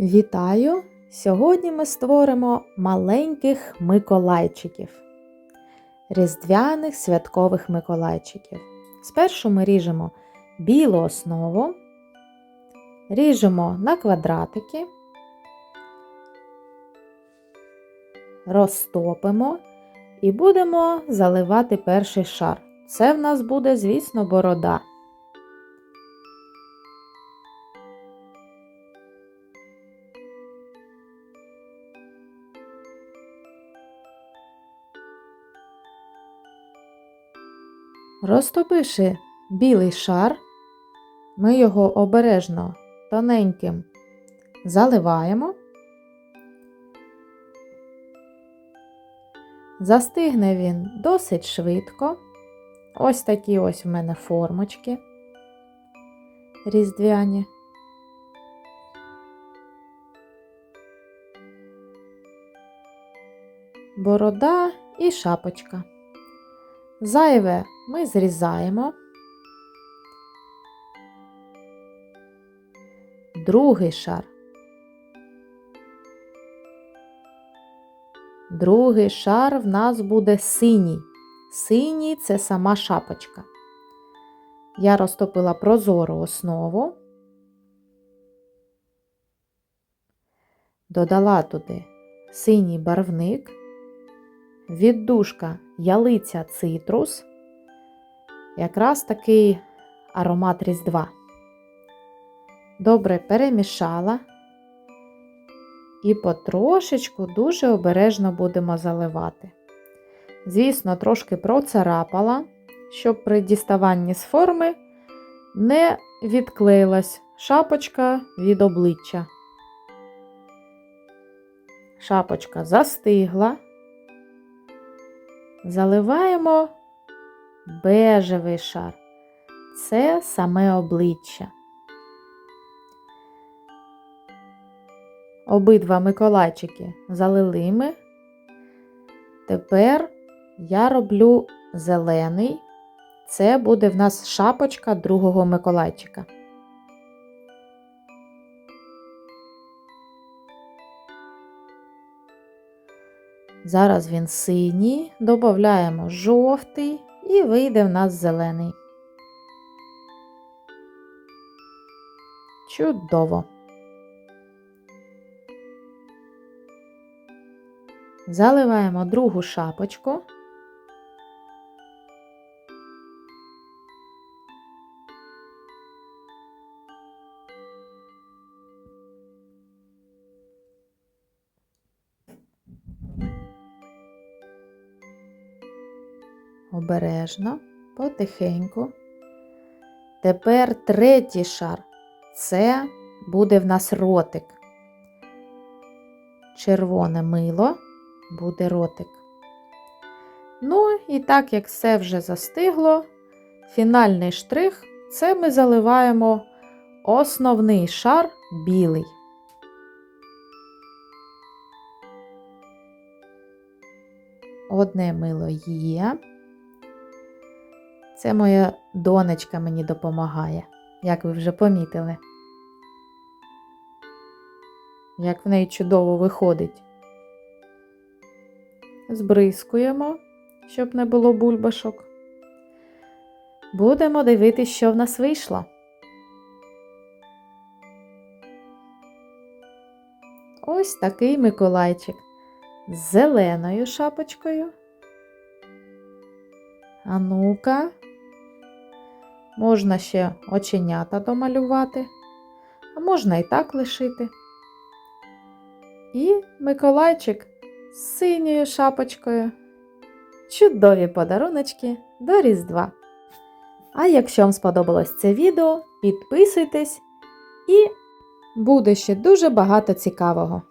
Вітаю! Сьогодні ми створимо маленьких миколайчиків, різдвяних святкових миколайчиків. Спершу ми ріжемо білу основу, ріжемо на квадратики, розтопимо і будемо заливати перший шар. Це в нас буде, звісно, борода. Розтопивши білий шар, ми його обережно тоненьким заливаємо. Застигне він досить швидко. Ось такі ось в мене формочки різдвяні. Борода і шапочка. Зайве ми зрізаємо. Другий шар. Другий шар в нас буде синій. Синій це сама шапочка. Я розтопила прозору основу, додала туди синій барвник, віддушка ялиця цитрус, якраз такий аромат Різдва. Добре перемішала і потрошечку дуже обережно будемо заливати. Звісно, трошки процарапала, щоб при діставанні з форми не відклеїлась шапочка від обличчя. Шапочка застигла. Заливаємо бежевий шар. Це саме обличчя. Обидва миколайчики залили ми. Тепер я роблю зелений. Це буде в нас шапочка другого миколайчика. Зараз він синій, додаємо жовтий і вийде в нас зелений. Чудово! Заливаємо другу шапочку. Обережно, потихеньку. Тепер третій шар. Це буде в нас ротик. Червоне мило буде ротик. Ну, і так як все вже застигло, фінальний штрих це ми заливаємо основний шар білий. Одне мило є. Це моя донечка мені допомагає, як ви вже помітили. Як в неї чудово виходить. Збризкуємо, щоб не було бульбашок. Будемо дивитися, що в нас вийшло. Ось такий Миколайчик з зеленою шапочкою. А ну-ка, можна ще оченята домалювати, а можна і так лишити. І Миколайчик з синьою шапочкою. Чудові подаруночки до Різдва. А якщо вам сподобалось це відео, підписуйтесь і буде ще дуже багато цікавого.